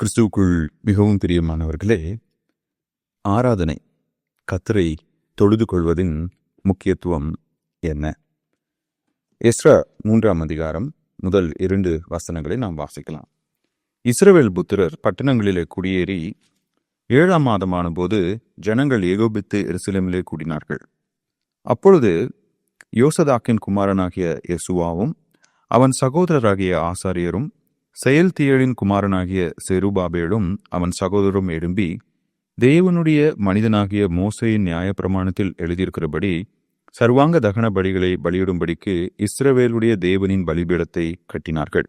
கிறிஸ்துவுக்குள் மிகவும் பிரியமானவர்களே ஆராதனை கத்தரை தொழுது கொள்வதின் முக்கியத்துவம் என்ன? எஸ்ரா மூன்றாம் அதிகாரம் முதல் இரண்டு வசனங்களை நாம் வாசிக்கலாம். இஸ்ரவேல் புத்திரர் பட்டணங்களிலே குடியேறி ஏழாம் மாதமான போது ஜனங்கள் ஏகோபித்து எருசலேமிலே கூடினார்கள். அப்பொழுது யோசதாக்கின் குமாரனாகிய யசுவாவும் அவன் சகோதரராகிய ஆசாரியரும் செயல்தியலின் குமாரனாகிய செருபாபேலும் அவன் சகோதரரும் எழும்பி தேவனுடைய மனிதனாகிய மோசையின் நியாயப்பிரமாணத்தில் எழுதியிருக்கிறபடி சர்வாங்க தகன பலிகளை பலியிடும்படிக்கு இஸ்ரவேலுடைய தேவனின் பலிபீடத்தை கட்டினார்கள்.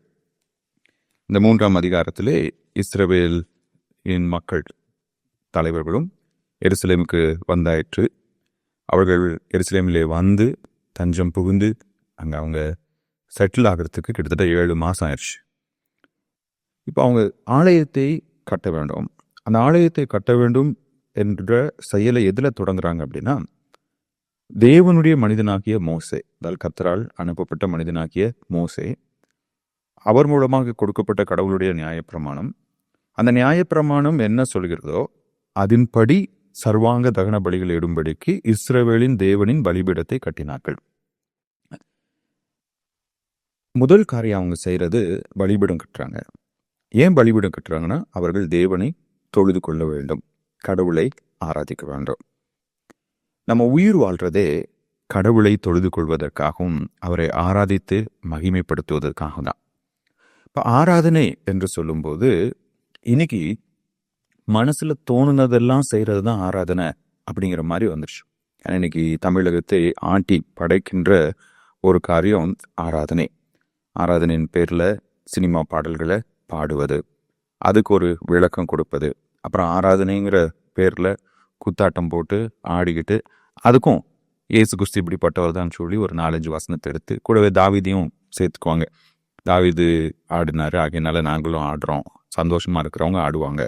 இந்த மூன்றாம் அதிகாரத்திலே இஸ்ரவேல் இன் மக்கள் தலைவர்களும் எருசலேமுக்கு வந்தாயிற்று. அவர்கள் எருசலேமிலே வந்து தஞ்சம் புகுந்து அங்கே அவங்க செட்டில் ஆகிறதுக்கு கிட்டத்தட்ட ஏழு மாதம் ஆயிடுச்சு. இப்போ அவங்க ஆலயத்தை கட்ட வேண்டும். அந்த ஆலயத்தை கட்ட வேண்டும் என்ற செயலை எதில் தொடங்குறாங்க அப்படின்னா தேவனுடைய மனிதனாகிய மோசே அதாவது கத்தரால் அனுப்பப்பட்ட மனிதனாகிய மோசே அவர் மூலமாக கொடுக்கப்பட்ட கடவுளுடைய நியாயப்பிரமாணம். அந்த நியாயப்பிரமாணம் என்ன சொல்கிறதோ அதன்படி சர்வாங்க தகன பலிகள் இடும்படிக்கு இஸ்ரவேலின் தேவனின் பலிபீடத்தை கட்டினார்கள். முதல் காரியம் அவங்க செய்கிறது பலிபீடம் கட்டுறாங்க. ஏன் பலிபீடம் கட்டுறாங்கன்னா அவர்கள் தேவனை தொழுது கொள்ள வேண்டும். கடவுளை ஆராதிக்க வேண்டும். நம்ம உயிர் வாழ்றதே கடவுளை தொழுது கொள்வதற்காகவும் அவரை ஆராதித்து மகிமைப்படுத்துவதற்காக தான். இப்போ ஆராதனை என்று சொல்லும்போது இன்னைக்கு மனசில் தோணுனதெல்லாம் செய்கிறது தான் ஆராதனை அப்படிங்கிற மாதிரி வந்துருச்சு. ஏன்னா இன்னைக்கு தமிழகத்தை ஆட்டி படைக்கின்ற ஒரு காரியம் ஆராதனை. ஆராதனையின் பேரில் சினிமா பாடல்களை பாடுவது அதுக்கு ஒரு விளக்கம் கொடுப்பது அப்புறம் ஆராதனைங்கிற பேரில் குத்தாட்டம் போட்டு ஆடிக்கிட்டு அதுக்கும் ஏசு குஸ்தி இப்படிப்பட்டவர் தான் சொல்லி ஒரு நாலஞ்சு வசனத்தை எடுத்து கூடவே தாவிதையும் சேர்த்துக்குவாங்க. தாவிது ஆடினார் ஆகையினால நாங்களும் ஆடுறோம் சந்தோஷமாக இருக்கிறவங்க ஆடுவாங்க.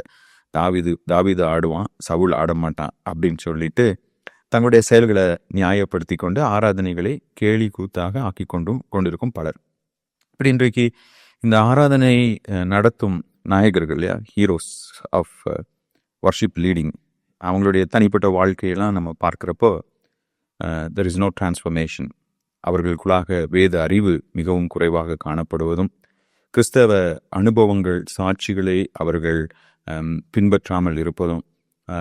தாவிது தாவிது ஆடுவான் சவுல் ஆட மாட்டான் அப்படின்னு சொல்லிட்டு தங்களுடைய செயல்களை நியாயப்படுத்தி கொண்டு ஆராதனைகளை கேலி கூத்தாக ஆக்கி கொண்டும் கொண்டிருக்கும் பலர். இப்படி இன்றைக்கு இந்த ஆராதனை நடத்தும் நாயகர்கள் இல்லையா? ஹீரோஸ் ஆஃப் வர்ஷிப் லீடிங் அவங்களுடைய தனிப்பட்ட வாழ்க்கையெல்லாம் நம்ம பார்க்குறப்போ தெர் இஸ் நோ டிரான்ஸ்ஃபர்மேஷன் அவர்களுக்குள்ளாக வேத அறிவு மிகவும் குறைவாக காணப்படுவதும் கிறிஸ்தவ அனுபவங்கள் சாட்சிகளை அவர்கள் பின்பற்றாமல் இருப்பதும்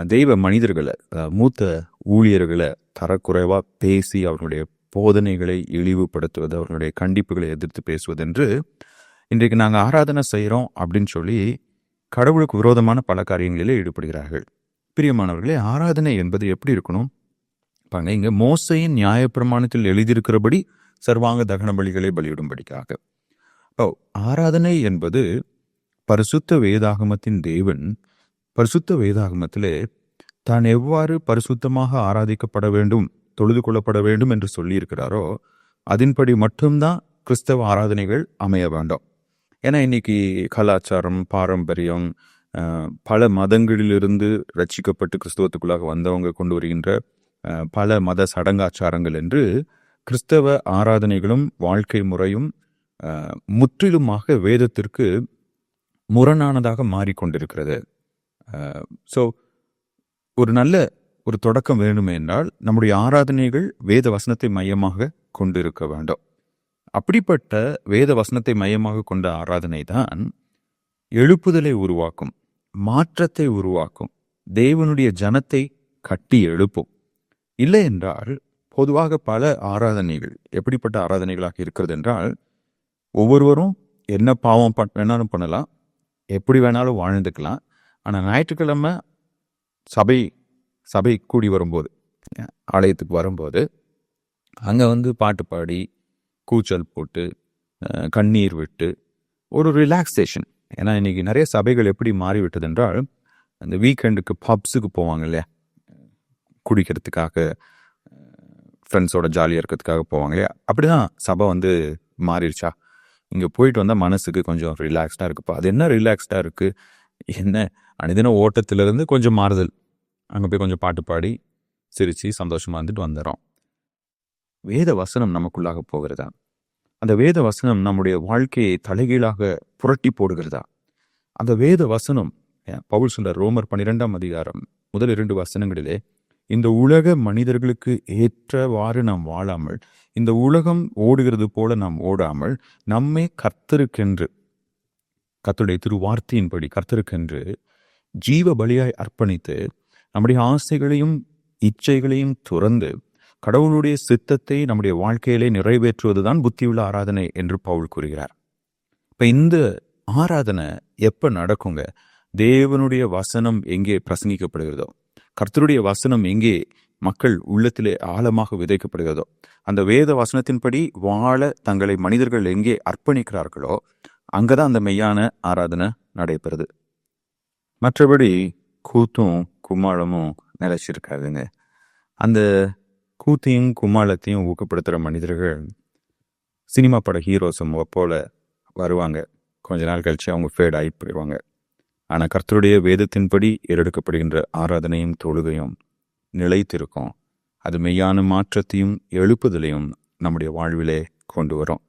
தெய்வ மனிதர்களை மூத்த ஊழியர்களை தரக்குறைவாக பேசி அவர்களுடைய போதனைகளை இழிவுபடுத்துவது அவர்களுடைய கண்டிப்புகளை எதிர்த்து பேசுவதென்று இன்றைக்கு நாங்கள் ஆராதனை செய்கிறோம் அப்படின்னு சொல்லி கடவுளுக்கு விரோதமான பல காரியங்களிலே ஈடுபடுகிறார்கள். பிரியமானவர்களே ஆராதனை என்பது எப்படி இருக்கணும்? பாருங்க இங்கே மோசையின் நியாயப்பிரமாணத்தில் எழுதியிருக்கிறபடி சர்வாங்க தகன பலிகளை பலியிடும்படிக்காக. ஓ ஆராதனை என்பது பரிசுத்த வேதாகமத்தின் தேவன் பரிசுத்த வேதாகமத்திலே தான் எவ்வாறு பரிசுத்தமாக ஆராதிக்கப்பட வேண்டும் தொழுது கொள்ளப்பட வேண்டும் என்று சொல்லியிருக்கிறாரோ அதன்படி மட்டும்தான் கிறிஸ்தவ ஆராதனைகள் அமைய வேண்டும். ஏன்னா இன்னைக்கு கலாச்சாரம் பாரம்பரியம் பல மதங்களிலிருந்து ரட்சிக்கப்பட்டு கிறிஸ்தவத்துக்குள்ளாக வந்தவங்க கொண்டு வருகின்ற பல மத சடங்காச்சாரங்கள் என்று கிறிஸ்தவ ஆராதனைகளும் வாழ்க்கை முறையும் முற்றிலுமாக வேதத்திற்கு முரணானதாக மாறிக்கொண்டிருக்கிறது. ஸோ ஒரு நல்ல ஒரு தொடக்கம் வேணுமே என்றால் நம்முடைய ஆராதனைகள் வேத வசனத்தை மையமாக கொண்டிருக்க வேண்டும். அப்படிப்பட்ட வேத வசனத்தை மையமாக கொண்ட ஆராதனை தான் எழுப்புதலை உருவாக்கும் மாற்றத்தை உருவாக்கும் தேவனுடைய ஜனத்தை கட்டி எழுப்பும். இல்லை என்றால் பொதுவாக பல ஆராதனைகள் எப்படிப்பட்ட ஆராதனைகளாக இருக்கிறது என்றால் ஒவ்வொருவரும் என்ன பாவம் பண்- வேணாலும் பண்ணலாம் எப்படி வேணாலும் வாழ்ந்துக்கலாம். ஆனால் ஞாயிற்றுக்கிழமை சபை சபை கூடி வரும்போது ஆலயத்துக்கு வரும்போது அங்கே வந்து பாட்டு பாடி கூச்சல் போட்டு கண்ணீர் விட்டு ஒரு ரிலாக்ஸேஷன் ஏன்னா இன்னைக்கு நிறைய சபைகள் எப்படி மாறிவிட்டது என்றால் அந்த வீக்கெண்டுக்கு பப்ஸுக்கு போவாங்க இல்லையா? குடிக்கிறதுக்காக ஃப்ரெண்ட்ஸோட ஜாலியாக இருக்கிறதுக்காக போவாங்க இல்லையா? அப்படிதான் சபை வந்து மாறிடுச்சா? இங்கே போயிட்டு வந்தால் மனசுக்கு கொஞ்சம் ரிலாக்ஸ்டாக இருக்குப்பா. அது என்ன ரிலாக்ஸ்டாக இருக்குது என்ன? அனுதின ஓட்டத்திலேருந்து கொஞ்சம் மாறுதல். அங்கே போய் கொஞ்சம் பாட்டு பாடி சிரித்து சந்தோஷமாக இருந்துட்டு வந்துடுறோம். வேத வசனம் நமக்குள்ளாக போகிறதா? அந்த வேத வசனம் நம்முடைய வாழ்க்கையை தலைகீழாக புரட்டி போடுகிறதா? அந்த வேத வசனம் பவுல் சொல்ற ரோமர் பன்னிரெண்டாம் அதிகாரம் முதல் இரண்டு வசனங்களிலே இந்த உலக மனிதர்களுக்கு ஏற்றவாறு நாம் வாழாமல் இந்த உலகம் ஓடுகிறது போல நாம் ஓடாமல் நம்மை கர்த்தருக்கென்று கத்துடைய திருவார்த்தையின்படி கர்த்தருக்கென்று ஜீவ பலியாய் அர்ப்பணித்து நம்முடைய ஆசைகளையும் இச்சைகளையும் துறந்து கடவுளுடைய சித்தத்தை நம்முடைய வாழ்க்கையிலே நிறைவேற்றுவதுதான் புத்தியுள்ள ஆராதனை என்று பவுல் கூறுகிறார். இப்ப இந்த ஆராதனை எப்ப நடக்குங்க? தேவனுடைய வசனம் எங்கே பிரசங்கிக்கப்படுகிறதோ கர்த்தருடைய வசனம் எங்கே மக்கள் உள்ளத்திலே ஆழமாக விதைக்கப்படுகிறதோ அந்த வேத வசனத்தின்படி வாழ தங்களை மனிதர்கள் எங்கே அர்ப்பணிக்கிறார்களோ அங்கதான் அந்த மெய்யான ஆராதனை நடைபெறுது. மற்றபடி கூத்தும் கும்மாளமும் நிலைச்சிருக்காதுங்க. அந்த கூத்தையும் கும்மாளத்தையும் ஊக்கப்படுத்துகிற மனிதர்கள் சினிமா பட ஹீரோஸும் போல வருவாங்க. கொஞ்ச நாள் கழிச்சு அவங்க ஃபேட் ஆகி போயிடுவாங்க ஆனால் கர்த்தருடைய வேதத்தின்படி ஏறெடுக்கப்படுகின்ற ஆராதனையும் தொழுகையும் நிலைத்திருக்கும். அது மெய்யான மாற்றத்தையும் எழுப்புதலையும் நம்முடைய வாழ்விலே கொண்டு வரும்.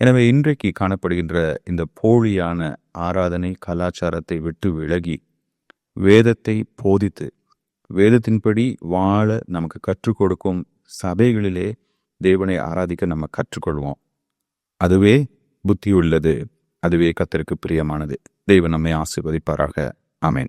எனவே இன்றைக்கு காணப்படுகின்ற இந்த போலியான ஆராதனை கலாச்சாரத்தை விட்டு விலகி வேதத்தை போதித்து வேதத்தின்படி வாழ நமக்கு கற்றுக் கொடுக்கும் சபைகளிலே தேவனை ஆராதிக்க நம்ம கற்றுக்கொள்வோம் அதுவே புத்தி உள்ளது அதுவே கத்தருக்கு பிரியமானது. தெய்வம் நம்மை ஆசீர்வதிப்பாராக. அமேன்